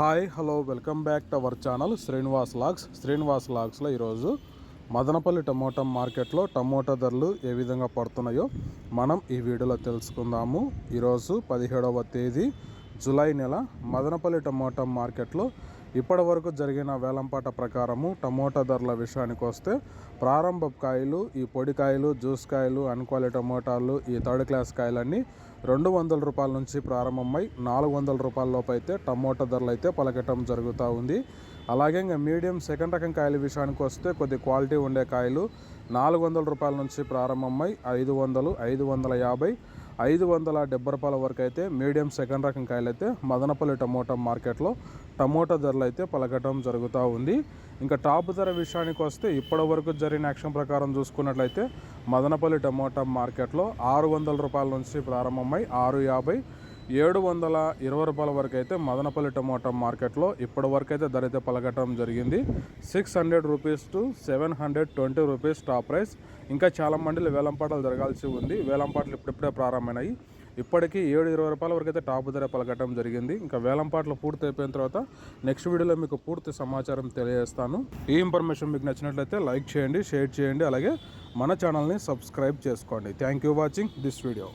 Hi hello welcome back to our channel Srinivas logs. Srinivas లాగ్స్లో ఈరోజు Madanapalle tomato మార్కెట్లో tomato ధరలు ఏ విధంగా పడుతున్నాయో మనం ఈ వీడియోలో తెలుసుకుందాము. ఈరోజు పదిహేడవ తేదీ జూలై నెల మదనపల్లి టమోటా మార్కెట్లో ఇప్పటి వరకు జరిగిన వేలంపాట ప్రకారము టమోటా ధరల విషయానికి వస్తే ప్రారంభ కాయలు ఈ పొడి కాయలు జ్యూస్ కాయలు అన్క్వాలిటీ టమోటాలు ఈ థర్డ్ క్లాస్ కాయలన్నీ రెండు వందల రూపాయల నుంచి ప్రారంభమై నాలుగు వందల రూపాయలలోపు అయితే టమోటా ధరలు అయితే పలకటం జరుగుతూ ఉంది. అలాగే ఇంకా మీడియం సెకండ్ రకం కాయల విషయానికి వస్తే కొద్ది క్వాలిటీ ఉండే కాయలు నాలుగు వందల రూపాయల నుంచి ప్రారంభమై ఐదు వందలు ఐదు వందల యాభై ఐదు వందల డెబ్బై రూపాయల వరకు అయితే మీడియం సెకండ్ రకం కాయలు అయితే మదనపల్లి టమోటా మార్కెట్లో టమోటా ధరలు అయితే పలకటం జరుగుతూ ఉంది. ఇంకా టాప్ ధర విషయానికి వస్తే ఇప్పటి వరకు జరిగిన యాక్షన్ ప్రకారం చూసుకున్నట్లయితే మదనపల్లి టమోటా మార్కెట్లో ఆరు వందల రూపాయల నుంచి ప్రారంభమై ఆరు యాభై ఏడు వందల ఇరవై రూపాయల వరకు అయితే మదనపల్లి టమోటా మార్కెట్లో ఇప్పటి వరకు అయితే ధర అయితే పలకటం జరిగింది. Six hundred rupees to seven hundred twenty rupees top price. ఇంకా చాలా మండీలు వేలంపాటలు జరగాల్సి ఉంది. వేలంపాటలు ఇప్పుడిప్పుడే ప్రారంభమైనాయి. ఇప్పటికీ ఏడు ఇరవై రూపాయల వరకు అయితే టాప్ ధర పలకటం జరిగింది. ఇంకా వేలంపాట్లు పూర్తి అయిపోయిన తర్వాత నెక్స్ట్ వీడియోలో మీకు పూర్తి సమాచారం తెలియజేస్తాను. ఈ ఇన్ఫర్మేషన్ మీకు నచ్చినట్లయితే లైక్ చేయండి షేర్ చేయండి అలాగే మన ఛానల్ని సబ్స్క్రైబ్ చేసుకోండి. Thank you watching this video